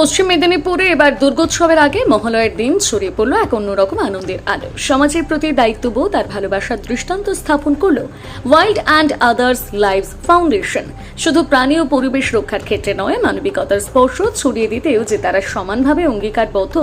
পশ্চিম মেদিনীপুরে এবার দুর্গোৎসবের আগে মহালয়ের দিন ছড়িয়ে পড়ল এক অন্যরকম আনন্দের আলো। সমাজের প্রতি দায়িত্ববোধ আর ভালোবাসার দৃষ্টান্ত স্থাপন করল wild and others lives foundation শুধু প্রাণী ও পরিবেশ রক্ষার ক্ষেত্রে নয়, মানবিকতার স্পর্শ ছড়িয়ে দিতেও যে তারা সমানভাবে অঙ্গীকারবদ্ধ,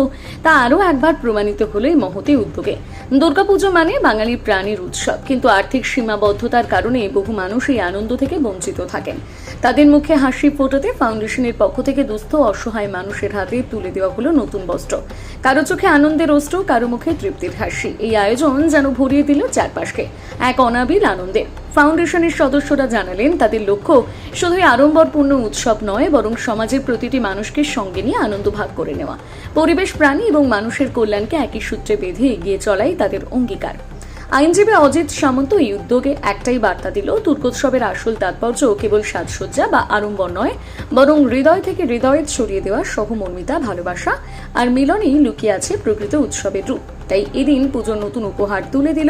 তা আরও একবার প্রমাণিত হলো এই মহতি উদ্যোগে। দুর্গাপুজো মানে বাঙালির প্রাণীর উৎসব, কিন্তু আর্থিক সীমাবদ্ধতার কারণে বহু মানুষ এই আনন্দ থেকে বঞ্চিত থাকেন। তাদের মুখে হাসি ফোটাতে ফাউন্ডেশনের পক্ষ থেকে দুস্থ অসহায় মানুষের হাতে তুলে দেওয়া হলো নতুন বস্ত্র। কারও চোখে আনন্দের অস্ত্র, কারও মুখে তৃপ্তির হাসি। এই আয়োজন যেন ভরিয়ে দিল চারপাশকে। এক অনাবিল আনন্দে। ফাউন্ডেশনের সদস্যরা জানালেন, তাদের লক্ষ্য শুধুই আড়ম্বরপূর্ণ উৎসব নয়, বরং সমাজের প্রতিটি মানুষকে সঙ্গে নিয়ে আনন্দ ভাগ করে নেওয়া। পরিবেশ, প্রাণী এবং মানুষের কল্যাণকে একই সূত্রে বেঁধে এগিয়ে চলাই তাদের অঙ্গীকার। আইনজীবী অজিত সামন্ত এই উদ্যোগে একটাই বার্তা দিল, দুর্গোৎসবের আসল তাৎপর্য কেবল সাজসজ্জা বা আড়ম্বর নয়, বরং হৃদয় থেকে হৃদয়ে ছড়িয়ে দেওয়া সহমর্মিতা, ভালোবাসা আর মিলনেই লুকিয়ে আছে প্রকৃত উৎসবের রূপ। তাই এদিন পুজোর নতুন উপহার তুলে দিল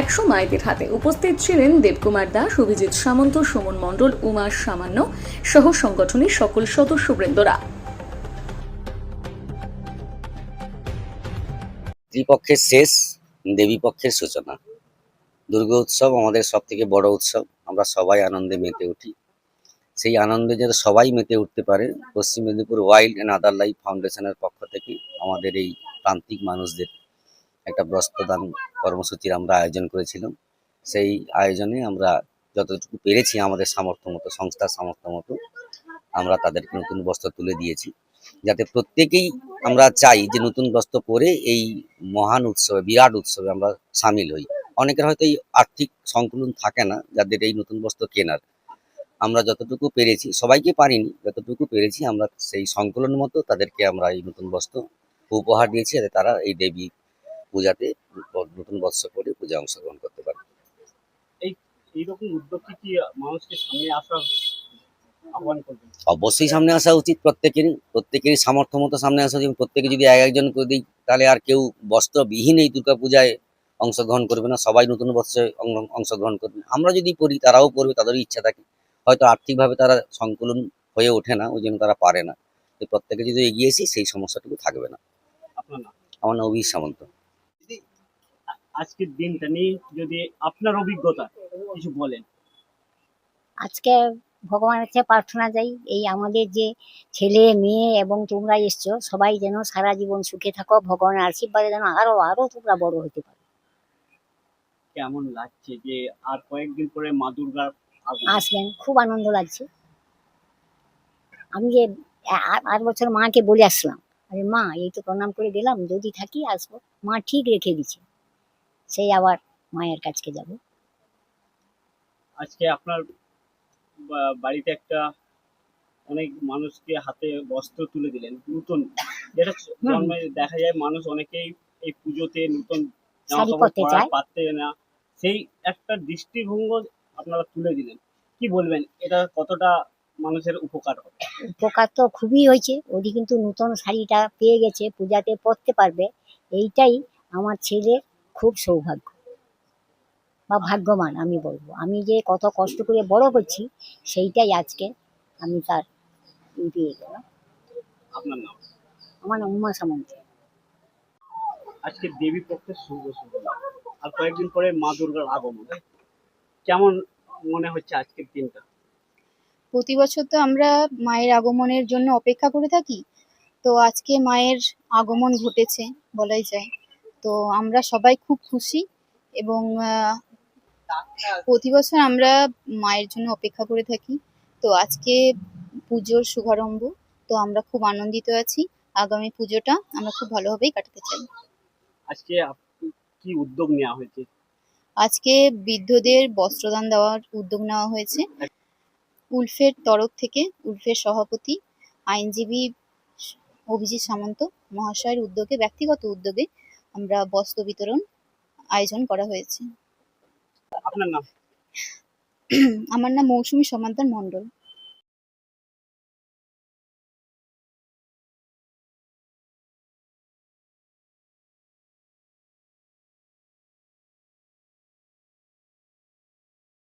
একশো মায়েদের হাতে। উপস্থিত ছিলেন দেবকুমার দাস, অভিজিৎ সামন্ত, সুমন মণ্ডল, উমা সামান্য সহ সংগঠনের সকল সদস্যবৃন্দরা। ত্রিপক্ষের শেষ দেবী পক্ষের সূচনা। দুর্গা উৎসব আমাদের সব থেকে বড় উৎসব, আমরা সবাই আনন্দে মেতে উঠি। সেই আনন্দে যাতে সবাই মেতে উঠতে পারে, Paschim Medinipur wild and other life ফাউন্ডেশনের পক্ষ থেকে আমাদের এই প্রান্তিক মানুষদের একটা বস্ত্রদান কর্মসূচির আমরা আয়োজন করেছিলাম। সেই আয়োজনে আমরা যতটুকু পেরেছি আমাদের সামর্থ্য মতো, সংস্থার সামর্থ্য মতো, আমরা তাদেরকে নতুন বস্ত্র তুলে দিয়েছি। যাতে প্রত্যেকেই আমরা চাই যে নতুন বস্ত্র পরে এই মহান উৎসবে, বিরাট উৎসবে আমরা সামিল হই। অনেকের হয়তো এই আর্থিক সংকুলন থাকে না, যাদের এই নতুন বস্ত্র কেনার। আমরা যতটুকু পেরেছি, সবাইকে পারিনি, যতটুকু পেরেছি আমরা সেই সংকলন মতো তাদেরকে আমরা এই নতুন বস্ত্র উপহার দিয়েছি যাতে তারা এই দেবী পূজাতে নতুন বস্ত্র পরে পূজা অংশগ্রহণ করতে পারে। এইরকম কি মানুষকে সামনে অবশ্যই সামনে আসা উচিত প্রত্যেকেরই প্রত্যেকেরই সামর্থ্য মতো সামনে আসা উচিত। প্রত্যেকে যদি এক একজন করে দিই তাহলে আর কেউ বস্ত্রবিহীন এই দুর্গা পূজায় অংশগ্রহণ করবে না সবাই নতুন বস্ত্রে অংশগ্রহণ করবে। আমরা যদি পড়ি তারাও পড়বে তাদেরও ইচ্ছা থাকে। হয়তো আর্থিকভাবে তারা সংকুলন হয়ে ওঠে না ওই জন্য তারা পারে না। তো প্রত্যেকে যদি এগিয়ে এসি সেই সমস্যাটুকু থাকবে না। আমার নাম অভিজিৎ সামন্ত। আজকের দিনটা নিয়ে যদি আপনার অভিজ্ঞতা কিছু বলেন। আজকে ভগবানের কাছে প্রার্থনা যাই এই আমাদের যে ছেলে মেয়ে এবং তোমরা এসছো সবাই যেন সারা জীবন সুখে থাকো ভগবানের আশীর্বাদে যেন আরও আরও তোমরা বড় হতে পারো। কেমন লাগছে যে আর কয়েকদিন পরে মা দুর্গার আগমন। আসবেন খুব আনন্দ লাগছে। আমি যে আ- আ- বছর মাকে বলে আসলাম আরে মা এই তো প্রণাম করে দিলাম যদি থাকি আসব। মা ঠিক রেখে দিচ্ছে সেই আবার মায়ের কাছকে যাব। আজকে আপনার বাড়িতে একটা অনেক মানুষকে হাতে বস্ত্র তুলে দিলেন নতুন। যেটা জন্মে দেখা যায় মানুষ অনেকেই এই পুজোতে নতুন। পারতে না। সেই একটা দৃষ্টিভঙ্গ আপনারা তুলে দিলেন। কি বলবেন? এটা কতটা মানুষের উপকার হবে? উপকার তো খুবই হয়েছে। ওদি কিন্তু নতুন শাড়িটা পেয়ে গেছে পূজাতে পরতে পারবে। এইটাই আমার ছেলে খুব সৌভাগ্য। বা ভাগ্যবান আমি বলব। আমি যে কত কষ্ট করে বড় করছি সেইটাই আজকে আমি তার পেয়ে গেলাম আপনার নাম? আমার নাম উমা সামন্ত। আজকে দেবী পক্ষের শুভ শুভ আর কয়েকদিন পরে মা দুর্গার আগমন কেমন মনে হচ্ছে আজকের দিনটা? প্রতি বছর তো আমরা মায়ের আগমনের জন্য অপেক্ষা করে থাকি। তো আজকে মায়ের আগমন ঘটেছে বলাই যায়। তো আমরা সবাই খুব খুশি এবং প্রতি বছর আমরা মায়ের জন্য অপেক্ষা করে থাকি। তো আজকে পুজোর শুভারম্ভ তো আমরা খুব আনন্দিত আছি। আগামী পুজোটা আমরা খুব ভালোভাবেই কাটাতে চাই। আজকে কি উদ্যোগ নেওয়া হয়েছে? আজকে বৃদ্ধদের বস্ত্রদান দেওয়ার উদ্যোগ নেওয়া হয়েছে। উলফের তরফ থেকে উলফের সভাপতি আইনজীবী অভিজিৎ সামন্ত মহাশয়ের উদ্যোগে ব্যক্তিগত উদ্যোগে আমরা বস্ত্র বিতরণ আয়োজন করা হয়েছে। আপনার নাম? আমার নাম মৌসুমী সমান্তর মণ্ডল।